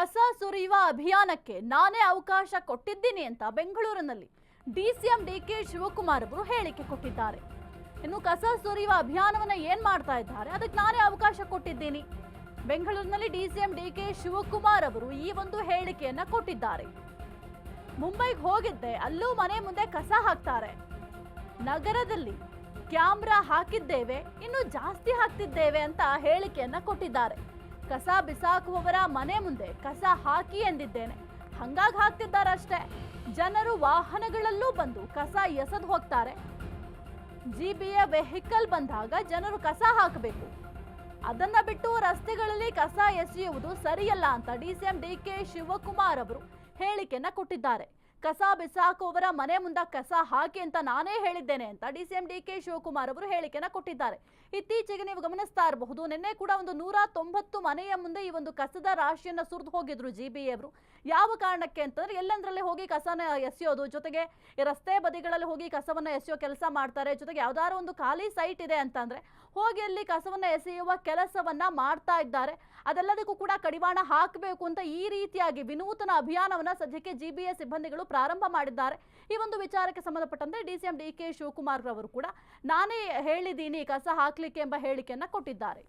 ಕಸ ಸುರಿಯುವ ಅಭಿಯಾನಕ್ಕೆ ನಾನೇ ಅವಕಾಶ ಕೊಟ್ಟಿದ್ದೀನಿ ಅಂತ ಬೆಂಗಳೂರಿನಲ್ಲಿ ಡಿಸಿಎಂ ಡಿಕೆ ಶಿವಕುಮಾರ್ ಅವರು ಹೇಳಿಕೆ ಕೊಟ್ಟಿದ್ದಾರೆ. ಇನ್ನು ಕಸ ಸುರಿಯುವ ಅಭಿಯಾನವನ್ನ ಏನ್ ಮಾಡ್ತಾ ಇದ್ದಾರೆ? ಅದಕ್ಕೆ ನಾನೇ ಅವಕಾಶ ಕೊಟ್ಟಿದ್ದೀನಿ. ಬೆಂಗಳೂರಿನಲ್ಲಿ ಡಿಸಿಎಂ ಡಿಕೆ ಶಿವಕುಮಾರ್ ಅವರು ಈ ಒಂದು ಹೇಳಿಕೆಯನ್ನ ಕೊಟ್ಟಿದ್ದಾರೆ. ಮುಂಬೈಗೆ ಹೋಗಿದ್ದೆ, ಅಲ್ಲೂ ಮನೆ ಮುಂದೆ ಕಸ ಹಾಕ್ತಾರೆ. ನಗರದಲ್ಲಿ ಕ್ಯಾಮ್ರಾ ಹಾಕಿದ್ದೇವೆ, ಇನ್ನು ಜಾಸ್ತಿ ಹಾಕ್ತಿದ್ದೇವೆ ಅಂತ ಹೇಳಿಕೆಯನ್ನ ಕೊಟ್ಟಿದ್ದಾರೆ. ಕಸ ಬಿಸಾಕುವವರ ಮನೆ ಮುಂದೆ ಕಸ ಹಾಕಿ ಎಂದಿದ್ದೇನೆ. ಹಂಗಾಗಿ ಹಾಕ್ತಿದ್ದಾರಷ್ಟೇ. ಜನರು ವಾಹನಗಳಲ್ಲೂ ಬಂದು ಕಸ ಎಸೆದು ಹೋಗ್ತಾರೆ. ಜಿಬಿಯ ವೆಹಿಕಲ್ ಬಂದಾಗ ಜನರು ಕಸ ಹಾಕಬೇಕು. ಅದನ್ನ ಬಿಟ್ಟು ರಸ್ತೆಗಳಲ್ಲಿ ಕಸ ಎಸೆಯುವುದು ಸರಿಯಲ್ಲ ಅಂತ ಡಿಸಿಎಂ ಡಿಕೆ ಶಿವಕುಮಾರ್ ಅವರು ಹೇಳಿಕೆಯನ್ನ ಕೊಟ್ಟಿದ್ದಾರೆ. ಕಸ ಬಿಸಾಕುವವರ ಮನೆ ಮುಂದೆ ಕಸ ಹಾಕಿ ಅಂತ ನಾನೇ ಹೇಳಿದ್ದೇನೆ ಅಂತ ಡಿಸಿಎಂ ಡಿಕೆ ಶಿವಕುಮಾರ್ ಅವರು ಹೇಳಿಕೆನ ಕೊಟ್ಟಿದ್ದಾರೆ. ಇತ್ತೀಚೆಗೆ ನೀವು ಗಮನಿಸ್ತಾ ಇರಬಹುದು, ನಿನ್ನೆ ಕೂಡ ಒಂದು ನೂರ ತೊಂಬತ್ತು ಮನೆಯ ಮುಂದೆ ಈ ಒಂದು ಕಸದ ರಾಶಿಯನ್ನು ಸುರಿದು ಹೋಗಿದ್ರು ಜಿ ಬಿ ಅವರು. ಯಾವ ಕಾರಣಕ್ಕೆ ಅಂತಂದ್ರೆ ಎಲ್ಲಂದ್ರಲ್ಲಿ ಹೋಗಿ ಕಸನ ಎಸೆಯೋದು, ಜೊತೆಗೆ ರಸ್ತೆ ಬದಿಗಳಲ್ಲಿ ಹೋಗಿ ಕಸವನ್ನ ಎಸೆಯೋ ಕೆಲಸ ಮಾಡ್ತಾರೆ, ಜೊತೆಗೆ ಯಾವ್ದಾದ್ರು ಒಂದು ಖಾಲಿ ಸೈಟ್ ಇದೆ ಅಂತಂದ್ರೆ ಹೋಗಿ ಅಲ್ಲಿ ಕಸವನ್ನ ಎಸೆಯುವ ಕೆಲಸವನ್ನ ಮಾಡ್ತಾ ಇದ್ದಾರೆ. ಅದೆಲ್ಲದಕ್ಕೂ ಕೂಡ ಕಡಿವಾಣ ಹಾಕಬೇಕು ಅಂತ ಈ ರೀತಿಯಾಗಿ ವಿನೂತನ ಅಭಿಯಾನವನ್ನ ಸದ್ಯಕ್ಕೆ ಜಿ ಬಿ ಎಸ್ ಸಿಬ್ಬಂದಿಗಳು ಪ್ರಾರಂಭ ಮಾಡಿದ್ದಾರೆ. ಈ ಒಂದು ವಿಚಾರಕ್ಕೆ ಸಂಬಂಧಪಟ್ಟಂತೆ D C M D K Shivakumar ರವರು ಕೂಡ ನಾನೇ ಹೇಳಿದ್ದೀನಿ ಕಸ ಹಾಕ್ಲಿಕ್ಕೆ ಎಂಬ ಹೇಳಿಕೆಯನ್ನ ಕೊಟ್ಟಿದ್ದಾರೆ.